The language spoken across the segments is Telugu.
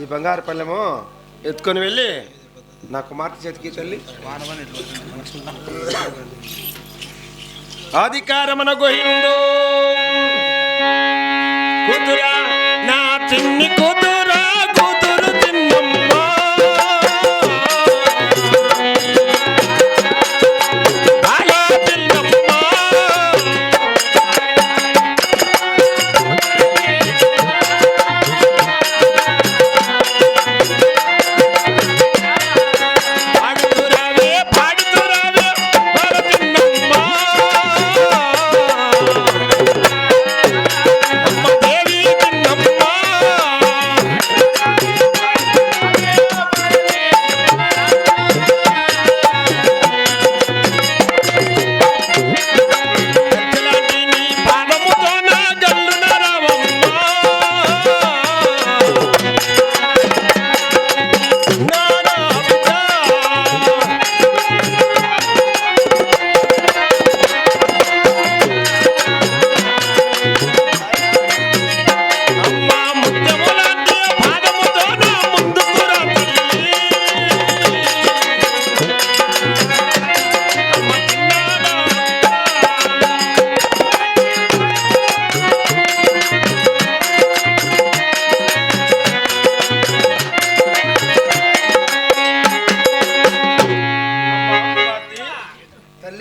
ఈ బంగారు పళ్ళెము ఎత్తుకొని వెళ్ళి నా కుమార్తె చేతికి తల్లి అధికారమన గోహిందో కూతురా నా చిన్ని కూతురు.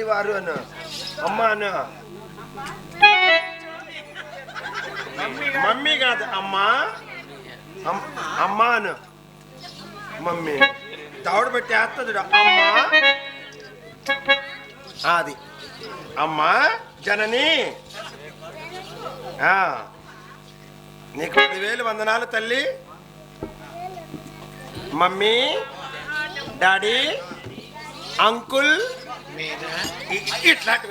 తల్లివారు అను అమ్మ అను మమ్మీ కాదు అమ్మా. అమ్మా అమ్మ అను మమ్మీ. దవడ పెట్టి వేస్తుంది అమ్మా. అది అమ్మా జనని. నీకు పదివేలు వందనాలు తల్లి. Mummy daddy uncle. मेरा एक लाख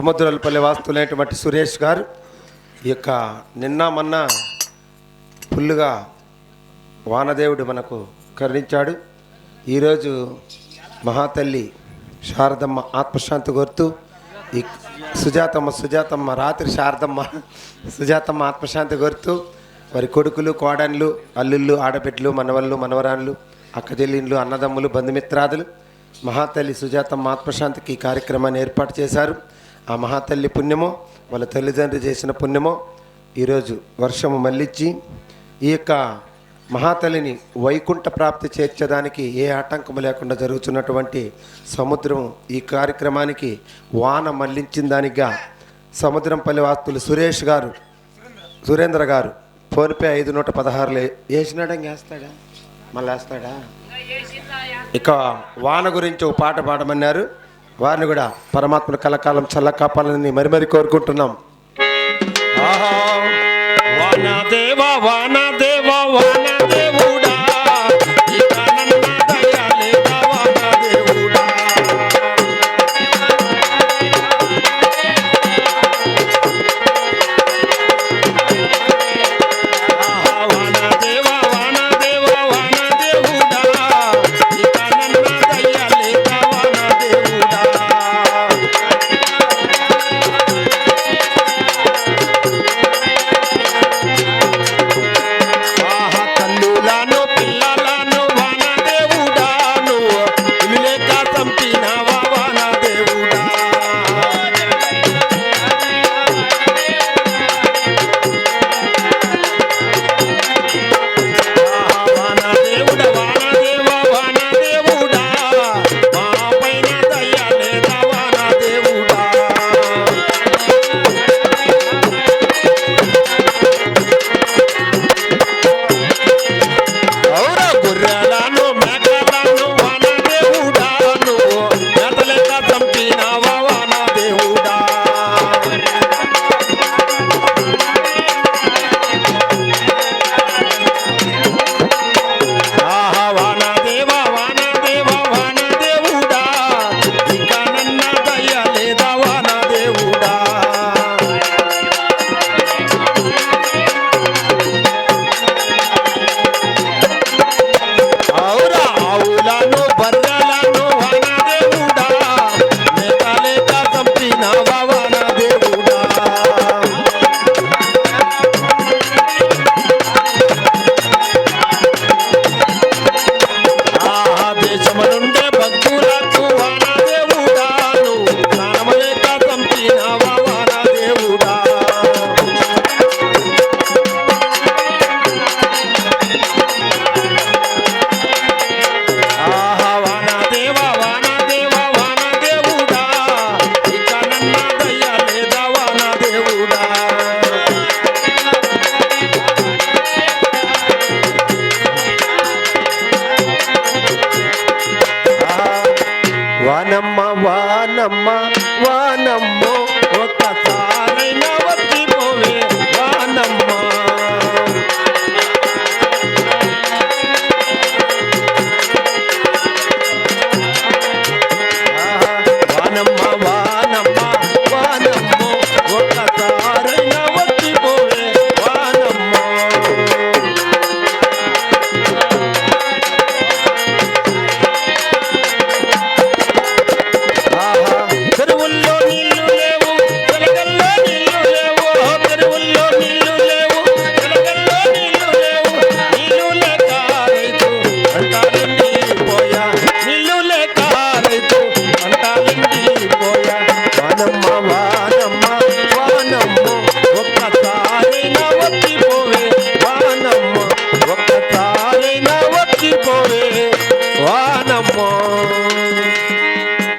సముద్రాలపల్లి వాస్తులైనటువంటి సురేష్ గారు ఈ యొక్క నిన్న మొన్న ఫుల్లుగా వానదేవుడు మనకు కరుణించాడు. ఈరోజు మహాతల్లి శారదమ్మ ఆత్మశాంతి కోరుతూ ఈ సుజాతమ్మ సుజాతమ్మ రాత్రి శారదమ్మ సుజాతమ్మ ఆత్మశాంతి కోరుతూ వారి కొడుకులు కోడన్లు అల్లుళ్ళు ఆడబిడ్డలు మనవళ్ళు మనవరాళ్ళు అక్కజెల్లిండ్లు అన్నదమ్ములు బంధుమిత్రాదులు మహాతల్లి సుజాతమ్మ ఆత్మశాంతికి ఈ కార్యక్రమాన్ని ఏర్పాటు చేశారు. ఆ మహాతల్లి పుణ్యమో వాళ్ళ తల్లిదండ్రులు చేసిన పుణ్యమో ఈరోజు వర్షము మళ్ళించి ఈ యొక్క మహాతల్లిని వైకుంఠ ప్రాప్తి చేర్చడానికి ఏ ఆటంకము లేకుండా జరుగుతున్నటువంటి సముద్రం ఈ కార్యక్రమానికి వాన మళ్ళించిన దానిగా సముద్రంపల్లి వాస్తులు సురేష్ గారు సురేంద్ర గారు ఫోన్పే ఐదు నూట పదహారులు వేసినాడా వేస్తాడా మళ్ళీ వేస్తాడా? ఇక వాన గురించి ఒక పాట పాడమన్నారు. వారిని కూడా పరమాత్మ కలకాలం చల్ల కాపాలని మరి మరి కోరుకుంటున్నాం వాన దేవా వాన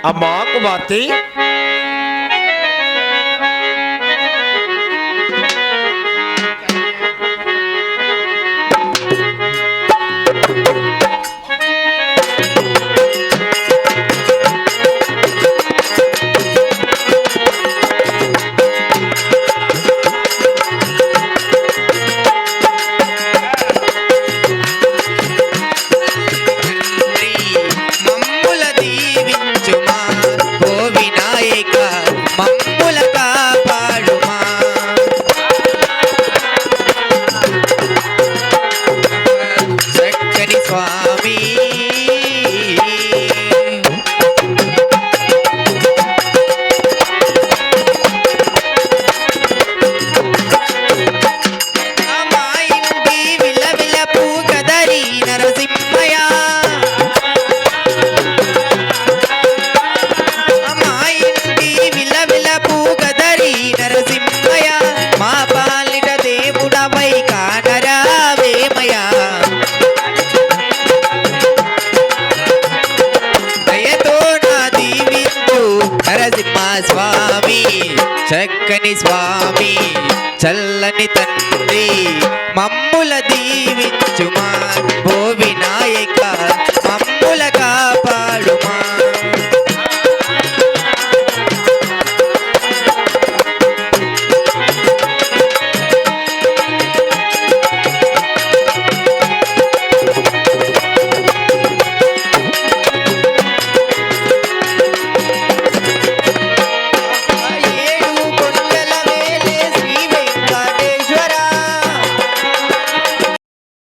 అమ్మా కుమార్తె తండ్రి స్వామి చల్లని తండ్రి మమ్ములది